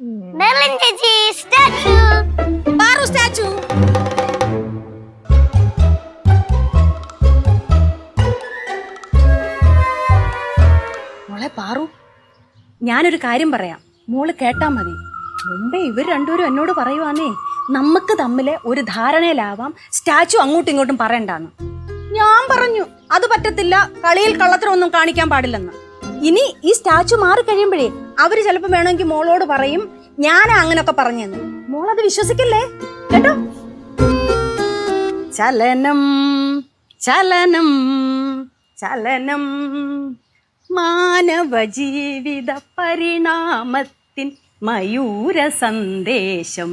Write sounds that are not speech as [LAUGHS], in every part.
Merlin ചേച്ചി statue Paru statue. മോളെ പാറു ഞാനൊരു കാര്യം പറയാം. മോൾ കേട്ടാ മതി. മുമ്പേ ഇവർ രണ്ടുപേരും എന്നോട് പറയുവാന്നേ നമുക്ക് തമ്മിലെ ഒരു ധാരണയിലാവാം സ്റ്റാച്ചു അങ്ങോട്ടും ഇങ്ങോട്ടും പറയണ്ടാന്ന്. ഞാൻ പറഞ്ഞു അത് പറ്റത്തില്ല കളിയിൽ കള്ളത്തിനൊന്നും കാണിക്കാൻ പാടില്ലെന്ന്. ഇനി ഈ സ്റ്റാച്ചു മാറി കഴിയുമ്പോഴേ അവർ ചിലപ്പോൾ വേണമെങ്കിൽ മോളോട് പറയും ഞാൻ അങ്ങനൊക്കെ പറഞ്ഞെന്ന്. അത് വിശ്വസിക്കല്ലേ? കേട്ടോ? ചലനം ചലനം ചലനം. മാനവ ജീവിത പരിണാമത്തിൻ മയൂര സന്ദേശം.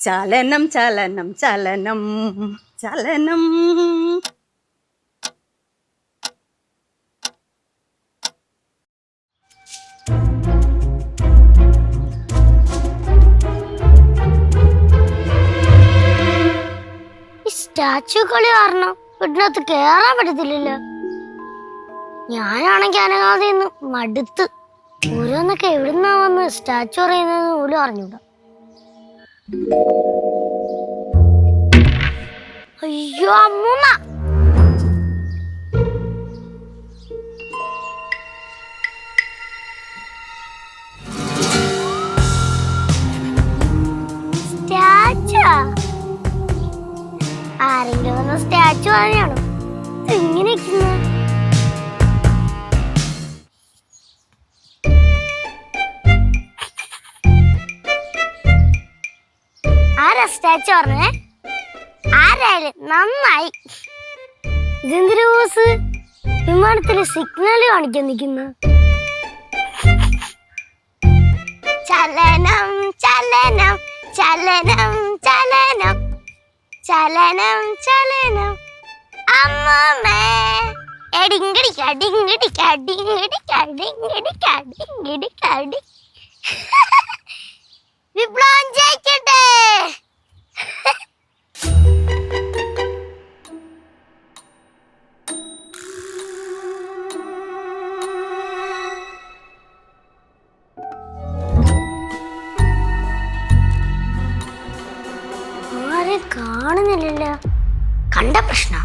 ചലനം ചലനം ചലനം ചലനം. സ്റ്റാച്ചു കളി കാരണം വീടിനകത്ത് കേറാൻ പറ്റത്തില്ലല്ലോ. ഞാനാണെങ്കിൽ അനങ്ങാതെ മടുത്ത് ഓരോന്നൊക്കെ എവിടുന്നാ വന്ന് സ്റ്റാച്ചു പറയുന്നത് പോലും അറിഞ്ഞൂടാ. അയ്യോ അമ്മൂമ്മ! ആരെങ്കിലും സ്റ്റാച്ചു വാങ്ങിയാണോ? എങ്ങനെ ആരാ സ്റ്റാച്ചു പറഞ്ഞേ? ആരായാലും നന്നായി. ഇതെന്തൊരു ബോസ്? വിമാനത്തിൽ സിഗ്നൽ കാണിക്കാൻ നിൽക്കുന്നു. ചലനം ചലനം ചലനം ചലനം. ചലനം ചലനം. അമ്മമ്മേ. എടിങ്കടി കടിങ്കടി കടിങ്കടി കടിങ്കടി കടിങ്കടി കടി [LAUGHS] വിപ്ലവം ജയിക്കട്ടെ. കാണുന്നില്ലല്ലോ. കണ്ട പ്രശ്ന.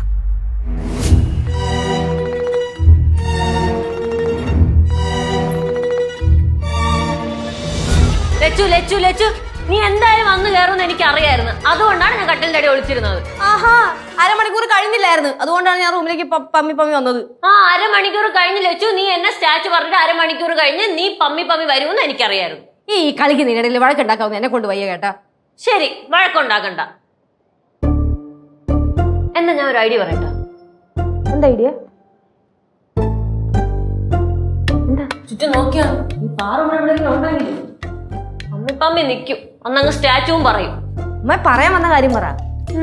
ലച്ചു ലച്ചു ലച്ചു നീ എന്തായാലും വന്നു കയറുമെന്ന് എനിക്ക് അറിയായിരുന്നു അതുകൊണ്ടാണ് ഞാൻ കട്ടിലിന്റെ അടി ഒളിച്ചിരുന്നത്. ആഹാ അരമണിക്കൂർ കഴിഞ്ഞില്ലായിരുന്നു. അതുകൊണ്ടാണ് ഞാൻ റൂമിലേക്ക് പ- പമ്മി പമ്മി വന്നത്. ആ അരമണിക്കൂർ കഴിഞ്ഞ് ലച്ചു നീ എന്നെ സ്റ്റാച്ചു പറഞ്ഞിട്ട് അരമണിക്കൂർ കഴിഞ്ഞ് നീ പമ്മി പമ്മി വരുമെന്ന് എനിക്കറിയായിരുന്നു. ഈ കളിക്ക് നീ നിന്നിടയിൽ വഴക്കുണ്ടാക്കാവുന്ന എന്നെ കൊണ്ട് വയ്യ കേട്ടാ. ശരി വഴക്കുണ്ടാക്കണ്ട. എന്നാ ഞാൻ ഒരു ഐഡിയ പറയട്ടോ. എന്താ ഐഡിയ? ചുറ്റും നോക്കിയാ ഈ പാറ പമ്മി പമ്മി നിൽക്കും അന്നങ്ങ് സ്റ്റാച്ചുവും പറയും. അമ്മ പറയാൻ വന്ന കാര്യം പറ.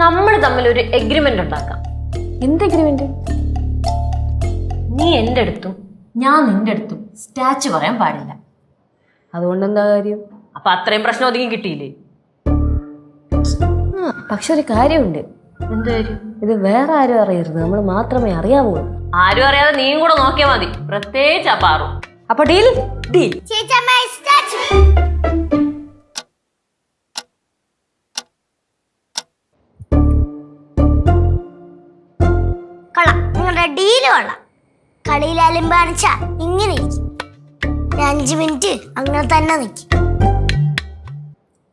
നമ്മൾ തമ്മിൽ ഒരു എഗ്രിമെന്റ് ഉണ്ടാക്കാം. എന്ത് എഗ്രിമെന്റ് നീ എന്റെ അടുത്തും ഞാൻ നിന്റെ അടുത്തും സ്റ്റാച്ചു പറയാൻ പാടില്ല. അതുകൊണ്ട് എന്താ കാര്യം? അപ്പൊ അത്രയും പ്രശ്നം ഒതുങ്ങി കിട്ടിയില്ലേ? പക്ഷെ ഒരു കാര്യമുണ്ട്. ഇത് വേറെ ആരും അറിയരുത്. നമ്മൾ മാത്രമേ അറിയാവൂ ആരും അറിയാതെ നീയും കൂടെ നോക്കിയാ മതി. പ്രത്യേകിച്ച് ആ പാറു. അപ്പൊ ഡീൽ ഡീൽ കൊള്ളാം. നിങ്ങളുടെ ഡീൽ കൊള്ളാം. കളിയിൽ അലിമ്പാണിച്ച ഇങ്ങനെ ഇരിക്കും. ഒരു അഞ്ച് മിനിറ്റ് അങ്ങനെ തന്നെ നിൽക്കും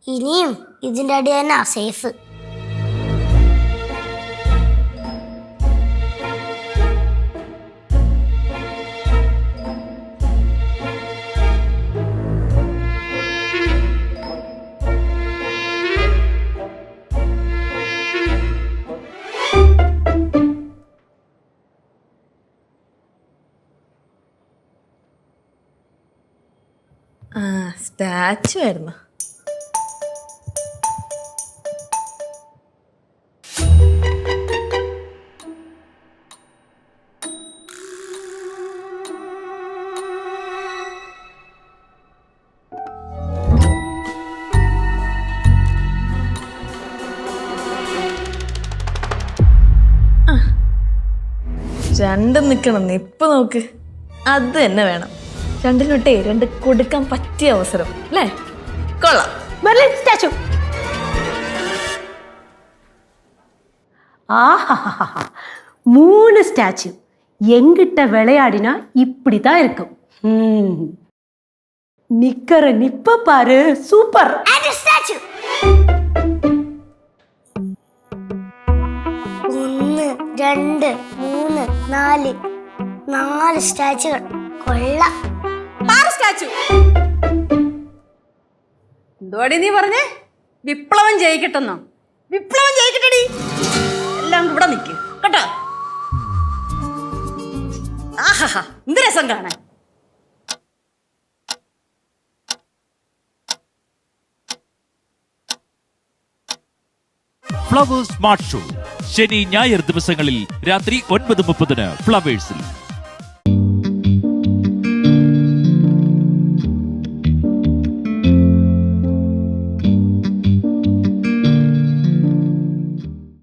ഇനിയും ഇതിന്റെ അടി തന്നെ സേഫ് സ്റ്റാച്ചു ആയിരുന്നു. രണ്ടും നിൽക്കണം ഇപ്പൊ നോക്ക്. അത് തന്നെ വേണം. രണ്ടിനൊട്ടേ രണ്ട് കൊടുക്കാൻ പറ്റിയ അവസരം അല്ലേ കൊള്ളാം മെർലിൻ സ്റ്റാച്ചു ஆஹா மூணு ஸ்டாச்சு எங்கிட்ட விளையாடினா இப்படிதான் இருக்கும் ம். நிக்கிற நிப்ப பாரு சூப்பர் ആൻഡ് സ്റ്റാച്ചു ഒന്ന് രണ്ട് മൂന്ന് നാല് നാല് സ്റ്റാച്ചുകൾ കൊള്ളാം സ്റ്റാച്ചു എന്തുവാടി നീ പറഞ്ഞേ? വിപ്ലവം ജയിക്കട്ടെന്നോ? വിപ്ലവം ജയിക്കട്ടെടി. എല്ലാം ഇവിടെ നിൽക്കും കേട്ടോ. ആഹാ എന്ത് രസം കാണാൻ? Flowers smart show. ശനി ഞായർ ദിവസങ്ങളിൽ രാത്രി ഒൻപത് മുപ്പതിന് ഫ്ലവേഴ്സിൽ.